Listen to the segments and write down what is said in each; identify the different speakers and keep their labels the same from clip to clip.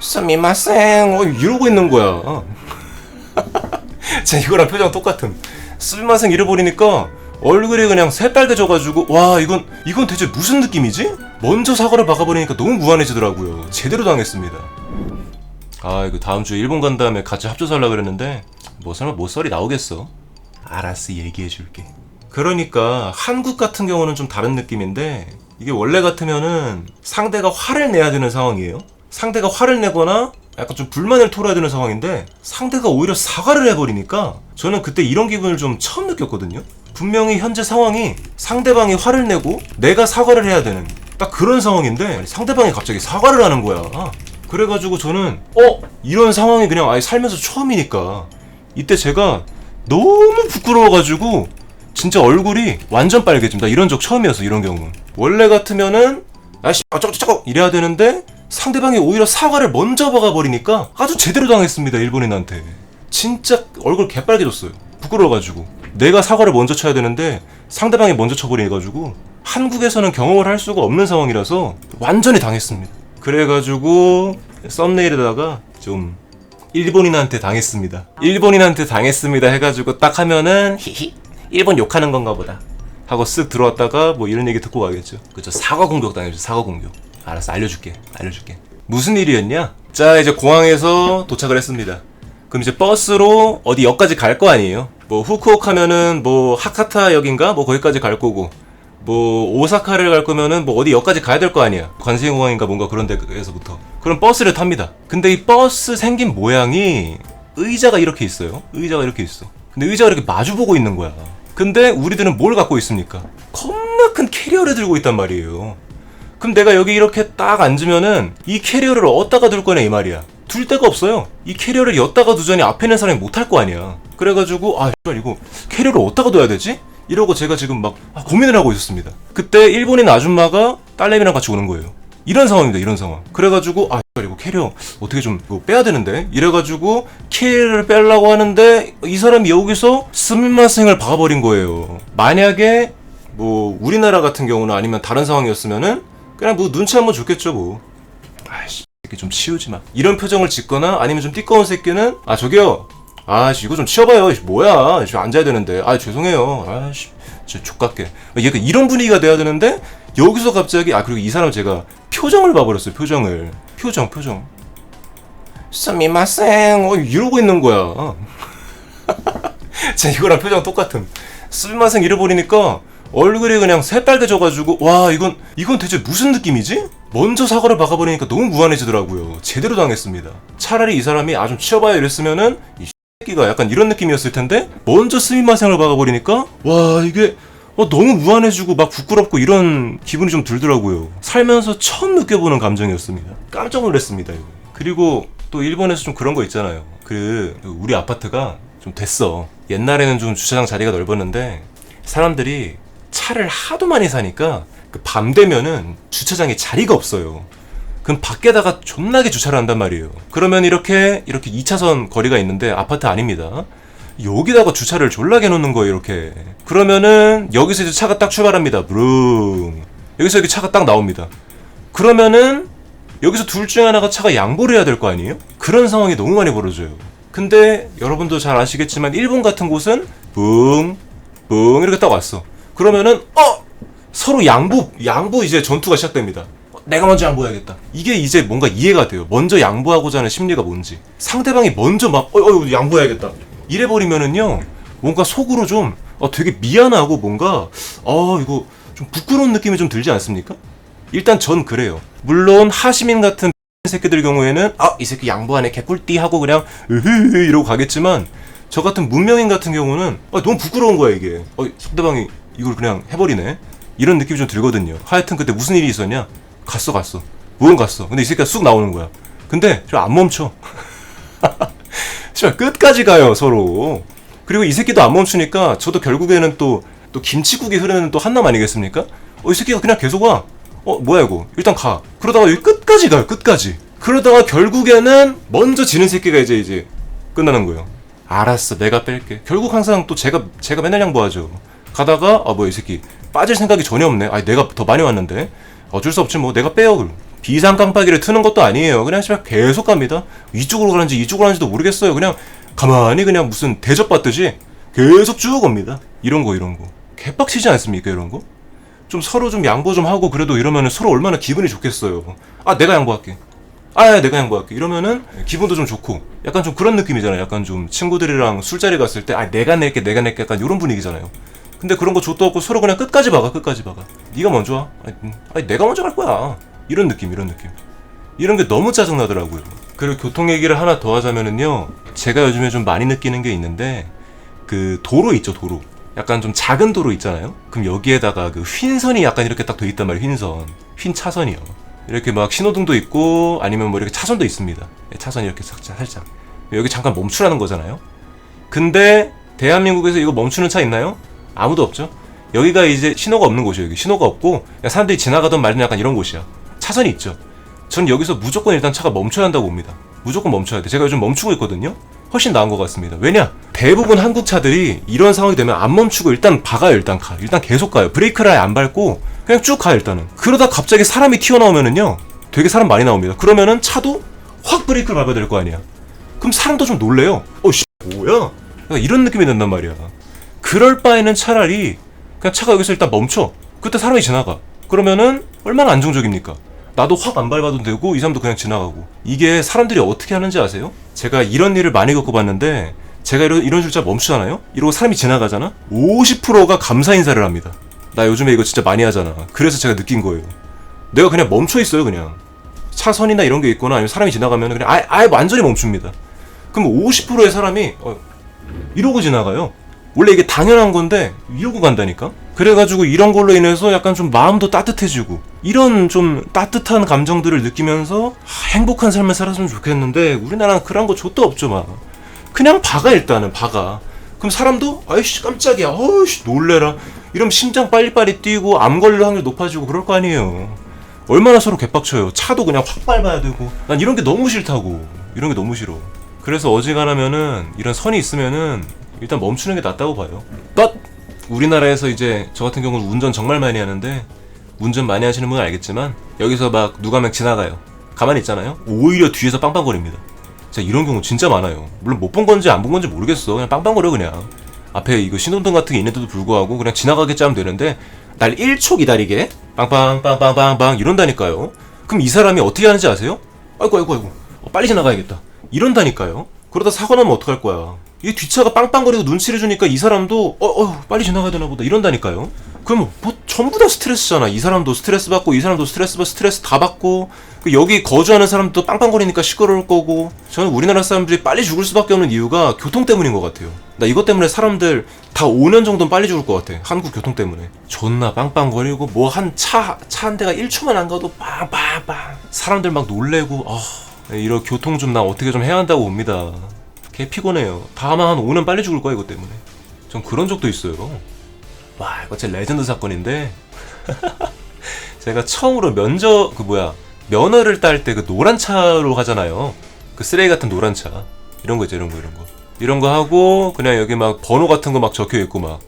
Speaker 1: 스미마생 어 이러고 있는 거야. 자 이거랑 표정 똑같음. 스미마생 잃어버리니까 얼굴이 그냥 새빨개져가지고 와 이건 이건 대체 무슨 느낌이지? 먼저 사과를 박아버리니까 너무 무한해지더라고요. 제대로 당했습니다. 아 이거 다음 주에 일본 간 다음에 같이 하려고 그랬는데 뭐 설마 모쏠이 나오겠어? 알았어 얘기해줄게. 그러니까 한국 같은 경우는 좀 다른 느낌인데 이게 원래 같으면은 상대가 화를 내야 되는 상황이에요 상대가 화를 내거나 약간 좀 불만을 토로해야 되는 상황인데 상대가 오히려 사과를 해버리니까 저는 그때 이런 기분을 좀 처음 느꼈거든요 분명히 현재 상황이 상대방이 화를 내고 내가 사과를 해야 되는 딱 그런 상황인데 상대방이 갑자기 사과를 하는 거야 그래가지고 저는 어 이런 상황이 그냥 아예 살면서 처음이니까 이때 제가 너무 부끄러워가지고 진짜 얼굴이 완전 빨개집니다. 이런 적 처음이어서 이런 경우. 원래 같으면은 아씨 어쩌고저쩌고 이래야 되는데 상대방이 오히려 사과를 먼저 박아버리니까 아주 제대로 당했습니다. 일본인한테. 진짜 얼굴 개빨개졌어요. 부끄러워가지고. 내가 사과를 먼저 쳐야 되는데 상대방이 먼저 쳐버려가지고 한국에서는 경험을 할 수가 없는 상황이라서 완전히 당했습니다. 그래가지고 썸네일에다가 좀 일본인한테 당했습니다. 일본인한테 당했습니다 해가지고 딱 하면은 히히 일본 욕하는 건가 보다 하고 쓱 들어왔다가 뭐 이런 얘기 듣고 가겠죠. 그죠 사과 공격 당했죠 사과 공격. 알았어 알려줄게 알려줄게. 무슨 일이었냐? 자 이제 공항에서 도착을 했습니다. 그럼 이제 버스로 어디 역까지 갈 거 아니에요? 뭐 후쿠오카면은 뭐 하카타 역인가? 뭐 거기까지 갈 거고. 뭐 오사카를 갈 거면은 뭐 어디 역까지 가야 될 거 아니야? 관세공항인가 뭔가 그런 데에서부터. 그럼 버스를 탑니다. 근데 이 버스 생긴 모양이 의자가 이렇게 있어요. 의자가 이렇게 있어. 근데 의자가 이렇게 마주보고 있는 거야. 근데 우리들은 뭘 갖고 있습니까? 겁나 큰 캐리어를 들고 있단 말이에요 그럼 내가 여기 이렇게 딱 앉으면은 이 캐리어를 어디다가 둘 거냐 이 말이야. 둘 데가 없어요. 이 캐리어를 엿다가 두자니 앞에 있는 사람이 못할 거 아니야. 그래가지고 아 이거 캐리어를 어디다가 둬야 되지? 이러고 제가 지금 막 아, 고민을 하고 있었습니다. 그때 일본인 아줌마가 딸내미랑 같이 오는 거예요. 이런 상황입니다 이런 상황. 그래가지고 아 이거 캐리어 어떻게 좀 빼야 되는데? 이래가지고 캐리어를 빼려고 하는데 이 사람이 여기서 스미마생을 박아버린 거예요. 만약에 뭐 우리나라 같은 경우는 아니면 다른 상황이었으면은 그냥 뭐 눈치 한번 줬겠죠 뭐. 아이씨 이렇게 좀 치우지 마. 이런 표정을 짓거나 아니면 좀 띠꺼운 새끼는 아 저기요. 아씨 이거 좀 치워봐요. 이씨, 뭐야? 지금 앉아야 되는데. 아 죄송해요. 아씨 진짜 족같게. 얘가 이런 분위기가 돼야 되는데 여기서 갑자기 아 그리고 이 사람 제가 표정을 봐버렸어요 표정을. 표정 표정. 스미마생. 어 이러고 있는 거야. 자 이거랑 표정 똑같음 스미마생 잃어버리니까 얼굴이 그냥 새빨개져가지고 와 이건 이건 대체 무슨 느낌이지? 먼저 사과를 박아버리니까 너무 무한해지더라고요. 제대로 당했습니다. 차라리 이 사람이 아 좀 치워봐요 이랬으면은 이 새끼가 약간 이런 느낌이었을 텐데 먼저 스미마생을 박아버리니까 와 이게 어, 너무 무한해지고 막 부끄럽고 이런 기분이 좀 들더라고요. 살면서 처음 느껴보는 감정이었습니다. 깜짝 놀랐습니다 이거. 그리고 또 일본에서 좀 그런 거 있잖아요. 그 우리 아파트가 좀 됐어. 옛날에는 좀 주차장 자리가 넓었는데 사람들이 차를 하도 많이 사니까 그 밤 되면은 주차장에 자리가 없어요. 그럼 밖에다가 존나게 주차를 한단 말이에요. 그러면 이렇게 이렇게 2차선 거리가 있는데 아파트 아닙니다. 여기다가 주차를 졸라게 놓는 거예요, 이렇게. 그러면은 여기서 이제 차가 딱 출발합니다. 브릉. 여기서 여기 차가 딱 나옵니다. 그러면은 여기서 둘 중에 하나가 차가 양보를 해야 될 거 아니에요? 그런 상황이 너무 많이 벌어져요. 근데 여러분도 잘 아시겠지만 일본 같은 곳은 붕, 붕 이렇게 딱 왔어. 그러면은 어 서로 양보 양보 이제 전투가 시작됩니다. 어, 내가 먼저 양보해야겠다. 이게 이제 뭔가 이해가 돼요. 먼저 양보하고자 하는 심리가 뭔지. 상대방이 먼저 막 어, 어 양보해야겠다. 이래 버리면은요. 뭔가 속으로 좀 어, 되게 미안하고 뭔가 어 이거 좀 부끄러운 느낌이 좀 들지 않습니까? 일단 전 그래요. 물론 하시민 같은 새끼들 경우에는 아 이 새끼 양보하네 개꿀띠 하고 그냥 으흐 이러고 가겠지만 저 같은 문명인 같은 경우는 아, 너무 부끄러운 거야 이게 어, 상대방이 이걸 그냥 해버리네. 이런 느낌이 좀 들거든요. 하여튼 그때 무슨 일이 있었냐? 갔어 갔어. 무언 갔어. 근데 이 새끼가 쑥 나오는 거야. 근데 저 안 멈춰. 씨발 끝까지 가요 서로. 그리고 이 새끼도 안 멈추니까 저도 결국에는 또 또 김치국이 흐르는 또 한남 아니겠습니까? 어 이 새끼가 그냥 계속 와. 어 뭐야 이거? 일단 가. 그러다가 여기 끝까지 가요 끝까지. 그러다가 결국에는 먼저 지는 새끼가 이제 이제 끝나는 거예요. 알았어 내가 뺄게. 결국 항상 또 제가 제가 맨날 양보하죠 가다가 아뭐이 새끼 빠질 생각이 전혀 없네 아 내가 더 많이 왔는데 어쩔 수 없지 뭐 내가 빼요 비상 깜빡이를 트는 것도 아니에요. 그냥 씨발 계속 갑니다. 위쪽으로 가는지 이쪽으로 가는지도 모르겠어요. 그냥 가만히 그냥 무슨 대접받듯이 계속 쭉 옵니다. 이런 거 이런 거. 개빡치지 않습니까 이런 거? 좀 서로 좀 양보 좀 하고 그래도 이러면은 서로 얼마나 기분이 좋겠어요. 아 내가 양보할게. 아 내가 양보할게. 이러면은 기분도 좀 좋고 약간 좀 그런 느낌이잖아요. 약간 좀 친구들이랑 술자리 갔을 때 아 내가 낼게 내가 낼게 약간 이런 분위기잖아요. 근데 그런 거 줬도 없고 서로 그냥 끝까지 박아 끝까지 박아. 네가 먼저 와. 아니, 음, 아니 내가 먼저 갈 거야. 이런 느낌 이런 느낌. 이런 게 너무 짜증나더라고요. 그리고 교통 얘기를 하나 더 하자면은요. 제가 요즘에 좀 많이 느끼는 게 있는데 그 도로 있죠 도로. 약간 좀 작은 도로 있잖아요. 그럼 여기에다가 그 휜선이 약간 이렇게 딱 돼 있단 말이에요. 휜선. 휜 차선이요. 이렇게 막 신호등도 있고 아니면 뭐 이렇게 차선도 있습니다. 예, 차선이 이렇게 살짝 살짝. 여기 잠깐 멈추라는 거잖아요. 근데 대한민국에서 이거 멈추는 차 있나요? 아무도 없죠. 여기가 이제 신호가 없는 곳이에요. 여기 신호가 없고 사람들이 지나가던 말든 약간 이런 곳이야. 차선이 있죠. 전 여기서 무조건 일단 차가 멈춰야 한다고 봅니다. 무조건 멈춰야 돼. 제가 요즘 멈추고 있거든요. 훨씬 나은 것 같습니다. 왜냐? 대부분 한국 차들이 이런 상황이 되면 안 멈추고 일단 박아요. 일단 가. 일단 계속 가요. 브레이크를 아예 안 밟고 그냥 쭉 가요. 일단은. 그러다 갑자기 사람이 튀어나오면은요. 되게 사람 많이 나옵니다. 그러면은 차도 확 브레이크를 밟아야 될 거 아니야. 그럼 사람도 좀 놀래요. 어, 씨, 뭐야? 약간 이런 느낌이 든단 말이야. 그럴 바에는 차라리 그냥 차가 여기서 일단 멈춰. 그때 사람이 지나가. 그러면은 얼마나 안정적입니까? 나도 확 안 밟아도 되고 이 사람도 그냥 지나가고. 이게 사람들이 어떻게 하는지 아세요? 제가 이런 일을 많이 겪어봤는데 제가 이런, 이런 줄자 멈추잖아요? 이러고 사람이 지나가잖아? 50%가 감사 인사를 합니다. 나 요즘에 이거 진짜 많이 하잖아. 그래서 제가 느낀 거예요. 내가 그냥 멈춰 있어요, 그냥. 차선이나 이런 게 있거나 아니면 사람이 지나가면 그냥 아예, 아예 완전히 멈춥니다. 그럼 50%의 사람이 어, 이러고 지나가요. 원래 이게 당연한 건데 이러고 간다니까. 그래가지고 이런 걸로 인해서 약간 좀 마음도 따뜻해지고 이런 좀 따뜻한 감정들을 느끼면서 아, 행복한 삶을 살았으면 좋겠는데 우리나라는 그런 거 좆도 없죠 막. 그냥 박아 일단은 박아. 그럼 사람도 아이씨 깜짝이야. 어이씨 놀래라. 이러면 심장 빨리빨리 뛰고 암 걸릴 확률 높아지고 그럴 거 아니에요. 얼마나 서로 개빡쳐요. 차도 그냥 확 밟아야 되고. 난 이런 게 너무 싫다고. 이런 게 너무 싫어. 그래서 어지간하면은 이런 선이 있으면은 일단 멈추는 게 낫다고 봐요. but 우리나라에서 이제 저 같은 경우는 운전 정말 많이 하는데 운전 많이 하시는 분은 알겠지만 여기서 막 누가 막 지나가요. 가만히 있잖아요. 오히려 뒤에서 빵빵거립니다. 진짜 이런 경우 진짜 많아요. 물론 못 본 건지 안 본 건지 모르겠어. 그냥 빵빵거려 그냥. 앞에 이거 신호등 같은 게 있는데도 불구하고 그냥 지나가겠지 하면 되는데 날 1초 기다리게 빵빵빵빵빵빵 이런다니까요. 그럼 이 사람이 어떻게 하는지 아세요? 아이고 아이고 아이고 어, 빨리 지나가야겠다. 이런다니까요. 그러다 사고 나면 어떡할 거야. 이 뒷차가 빵빵거리고 눈치를 주니까 이 사람도 어, 어 빨리 지나가야 되나 보다 이런다니까요. 그럼 뭐 전부 다 스트레스잖아. 이 사람도 스트레스 받고 이 사람도 스트레스 받 스트레스 다 받고 그 여기 거주하는 사람도 빵빵거리니까 시끄러울 거고 저는 우리나라 사람들이 빨리 죽을 수밖에 없는 이유가 교통 때문인 것 같아요. 나 이것 때문에 사람들 다 5년 정도는 빨리 죽을 것 같아. 한국 교통 때문에. 존나 빵빵거리고 뭐 한 차 차 한 대가 1초만 안 가도 빵빵빵 사람들 막 놀래고 아 이런 교통 좀 나 어떻게 좀 해야 한다고 봅니다. 개 피곤해요. 다만 한 5년 빨리 죽을 거야 이것 때문에. 전 그런 적도 있어요. 와 이거 제 레전드 사건인데 제가 처음으로 면접 그 뭐야 면허를 딸 때 그 노란 차로 하잖아요. 그 쓰레기 같은 노란 차 이런 거 있죠 이런 거 이런 거 이런 거 하고 그냥 여기 막 번호 같은 거 막 적혀 있고 막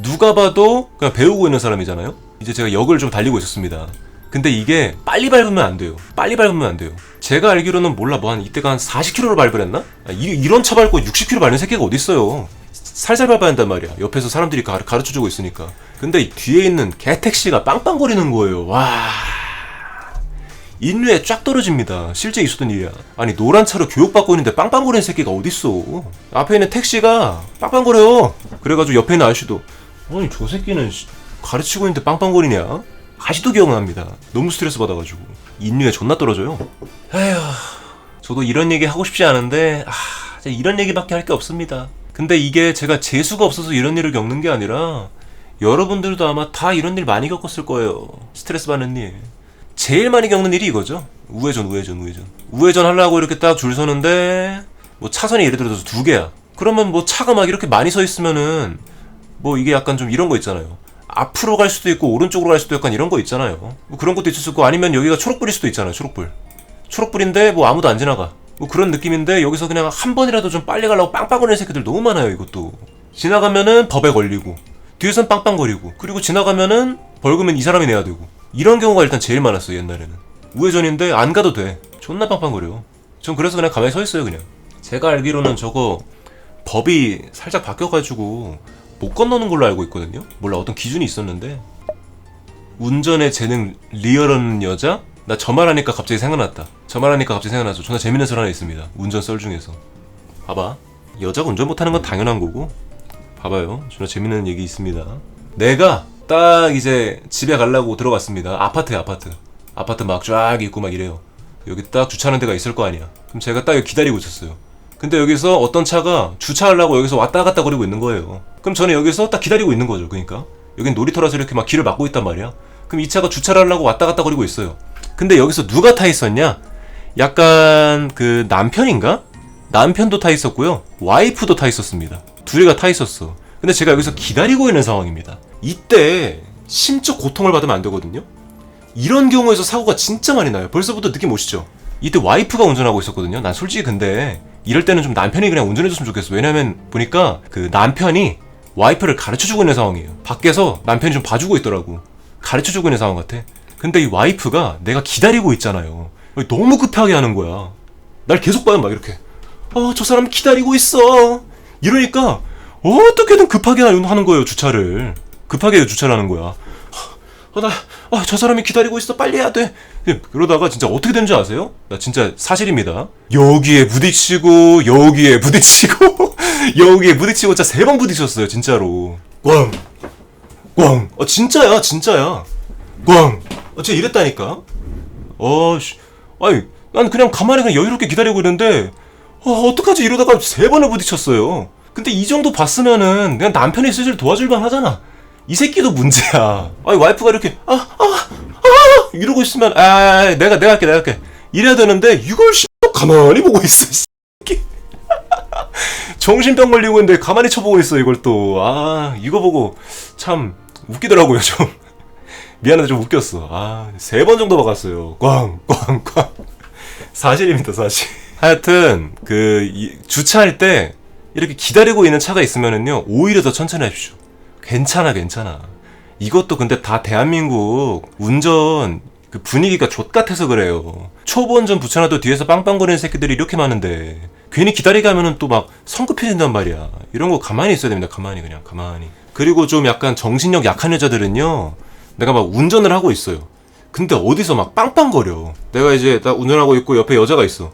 Speaker 1: 누가 봐도 그냥 배우고 있는 사람이잖아요. 이제 제가 역을 좀 달리고 있었습니다. 근데 이게 빨리 밟으면 안 돼요. 빨리 밟으면 안 돼요. 제가 알기로는 몰라 뭐 한 이때가 한 40km로 밟으랬나? 아, 이, 이런 차 밟고 60km 밟는 새끼가 어딨어요. 살살 밟아야 한단 말이야. 옆에서 사람들이 가, 가르쳐주고 있으니까. 근데 이 뒤에 있는 개택시가 빵빵거리는 거예요. 와. 인류에 쫙 떨어집니다. 실제 있었던 일이야. 아니 노란 차로 교육받고 있는데 빵빵거리는 새끼가 어딨어. 앞에 있는 택시가 빵빵거려요. 그래가지고 옆에 있는 아저씨도 아니 저 새끼는 씨, 가르치고 있는데 빵빵거리냐? 아직도 기억납니다. 너무 스트레스 받아가지고 인류에 존나 떨어져요. 에휴, 저도 이런 얘기 하고 싶지 않은데 아, 이런 얘기밖에 할 게 없습니다. 근데 이게 제가 재수가 없어서 이런 일을 겪는 게 아니라 여러분들도 아마 다 이런 일 많이 겪었을 거예요. 스트레스 받는 일. 제일 많이 겪는 일이 이거죠. 우회전, 우회전, 우회전. 우회전 하려고 이렇게 딱 줄 서는데 뭐 차선이 예를 들어서 두 개야. 그러면 뭐 차가 막 이렇게 많이 서 있으면은 뭐 이게 약간 좀 이런 거 있잖아요. 앞으로 갈 수도 있고 오른쪽으로 갈 수도 약간 이런 거 있잖아요. 뭐 그런 것도 있을 수 있고 아니면 여기가 초록불일 수도 있잖아요. 초록불. 초록불인데 뭐 아무도 안 지나가. 뭐 그런 느낌인데 여기서 그냥 한 번이라도 좀 빨리 가려고 빵빵거리는 새끼들 너무 많아요. 이것도. 지나가면은 법에 걸리고 뒤에선 빵빵거리고 그리고 지나가면은 벌금은 이 사람이 내야 되고 이런 경우가 일단 제일 많았어요 옛날에는 우회전인데 안 가도 돼 존나 빵빵거려 전 그래서 그냥 가만히 서 있어요 그냥 제가 알기로는 저거 법이 살짝 바뀌어가지고 못 건너는 걸로 알고 있거든요. 몰라 어떤 기준이 있었는데. 운전의 재능 리얼한 여자? 나 저 말하니까 갑자기 생각났다. 저 말하니까 갑자기 생각나죠. 존나 재밌는 썰 하나 있습니다. 운전 썰 중에서. 봐봐. 여자가 운전 못하는 건 당연한 거고. 봐봐요. 존나 재밌는 얘기 있습니다. 내가 딱 이제 집에 가려고 들어갔습니다. 아파트에 아파트. 아파트 막 쫙 있고 막 이래요. 여기 딱 주차하는 데가 있을 거 아니야. 그럼 제가 딱 여기 기다리고 있었어요. 근데 여기서 어떤 차가 주차하려고 여기서 왔다 갔다 거리고 있는 거예요 그럼 저는 여기서 딱 기다리고 있는 거죠 그러니까. 여긴 놀이터라서 이렇게 막 길을 막고 있단 말이야. 그럼 이 차가 주차를 하려고 왔다 갔다 거리고 있어요. 근데 여기서 누가 타 있었냐? 약간 그 남편인가? 남편도 타 있었고요. 와이프도 타 있었습니다. 둘이가 타 있었어. 근데 제가 여기서 기다리고 있는 상황입니다. 이때 심적 고통을 받으면 안 되거든요. 이런 경우에서 사고가 진짜 많이 나요. 벌써부터 느낌 오시죠? 이때 와이프가 운전하고 있었거든요. 난 솔직히 근데 이럴 때는 좀 남편이 그냥 운전해줬으면 좋겠어. 왜냐면 보니까 그 남편이 와이프를 가르쳐주고 있는 상황이에요. 밖에서 남편이 좀 봐주고 있더라고. 가르쳐주고 있는 상황 같아. 근데 이 와이프가 내가 기다리고 있잖아요. 너무 급하게 하는 거야. 날 계속 봐요, 막 이렇게. 어, 저 사람 기다리고 있어. 이러니까 어떻게든 급하게 하는 거예요, 주차를. 급하게 주차를 하는 거야. 어, 나, 아, 저 사람이 기다리고 있어. 빨리 해야 돼. 예, 그러다가 진짜 어떻게 된 줄 아세요? 나 진짜 사실입니다. 여기에 부딪히고, 여기에 부딪히고, 여기에 부딪히고, 진짜 세 번 부딪혔어요, 진짜로. 꽝! 꽝! 어, 진짜야, 진짜야. 꽝! 어, 진짜 이랬다니까? 어, 씨. 아니, 난 그냥 가만히 그냥 여유롭게 기다리고 있는데, 어, 어떡하지? 이러다가 세 번을 부딪혔어요. 근데 이 정도 봤으면은, 그냥 남편이 슬슬 도와줄 만 하잖아. 이 새끼도 문제야. 아니 와이프가 이렇게 아아 아 이러고 있으면 아, 아, 아 내가 내가 할게 내가 할게 이래야 되는데 이걸 씨, 또 가만히 보고 있어. 이 새끼. 정신병 걸리고 있는데 가만히 쳐보고 있어 이걸 또. 아 이거 보고 참 웃기더라고요 좀. 미안한데 좀 웃겼어. 아 세 번 정도 박았어요. 꽝꽝꽝. 사실입니다 사실. 하여튼 그 이, 주차할 때 이렇게 기다리고 있는 차가 있으면은요 오히려 더 천천히 하십시오. 괜찮아, 괜찮아. 이것도 근데 다 대한민국 운전 그 분위기가 족 같아서 그래요. 초보 운전 붙여놔도 뒤에서 빵빵거리는 새끼들이 이렇게 많은데 괜히 기다리게 하면은 또 막 성급해진단 말이야. 이런 거 가만히 있어야 됩니다. 가만히 그냥 가만히. 그리고 좀 약간 정신력 약한 여자들은요. 내가 막 운전을 하고 있어요. 근데 어디서 막 빵빵거려. 내가 이제 딱 운전하고 있고 옆에 여자가 있어.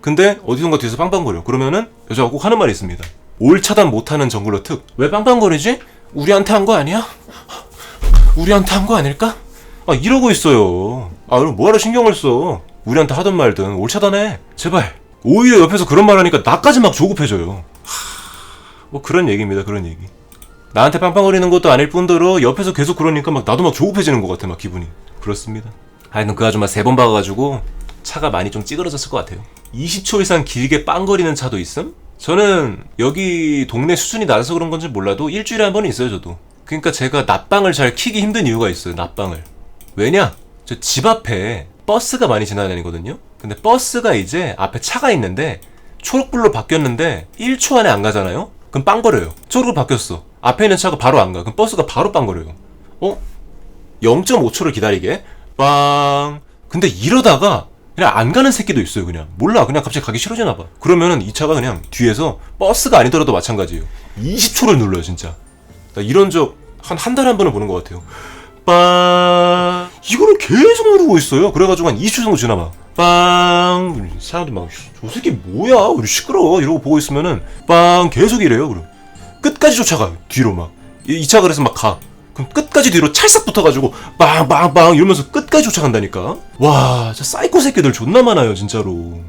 Speaker 1: 근데 어디선가 뒤에서 빵빵거려. 그러면은 여자가 꼭 하는 말이 있습니다. 올 차단 못하는 정글러 특. 왜 빵빵거리지? 우리한테 한 거 아니야? 우리한테 한 거 아닐까? 아 이러고 있어요. 아 그럼 뭐하러 신경을 써? 우리한테 하든 말든 올 차단해. 제발. 오히려 옆에서 그런 말 하니까 나까지 막 조급해져요. 하... 뭐 그런 얘기입니다. 그런 얘기. 나한테 빵빵거리는 것도 아닐 뿐더러 옆에서 계속 그러니까 막 나도 막 조급해지는 것 같아 막 기분이. 그렇습니다. 하여튼 그 아줌마 세번 봐가지고 차가 많이 좀 찌그러졌을 것 같아요. 20초 이상 길게 빵거리는 차도 있음? 저는 여기 동네 수준이 낮아서 그런 건지 몰라도 일주일에 한 번은 있어요 저도. 그러니까 제가 낮방을 잘 키기 힘든 이유가 있어요 낮방을. 왜냐? 저 집 앞에 버스가 많이 지나다니거든요? 근데 버스가 이제 앞에 차가 있는데 초록불로 바뀌었는데 1초 안에 안 가잖아요? 그럼 빵거려요. 초록으로 바뀌었어. 앞에 있는 차가 바로 안 가. 그럼 버스가 바로 빵거려요. 어? 0.5초를 기다리게? 빵. 근데 이러다가 그냥 안 가는 새끼도 있어요 그냥. 몰라. 그냥 갑자기 가기 싫어지나 봐. 그러면은 이 차가 그냥 뒤에서 버스가 아니더라도 마찬가지예요. 20초를 눌러요 진짜. 나 이런 적 한 한 달에 한 번은 보는 것 같아요. 빵! 이거를 계속 누르고 있어요. 그래가지고 한 20초 정도 지나봐. 빵! 사람들 막저 새끼 뭐야? 우리 시끄러워. 이러고 보고 있으면은 빵! 계속 이래요 그럼. 끝까지 쫓아가 뒤로 막 이 차 그래서 막 가 그럼 끝까지 뒤로 찰싹 붙어가지고 빵빵빵 이러면서 끝까지 쫓아간다니까? 와 진짜 사이코 새끼들 존나 많아요 진짜로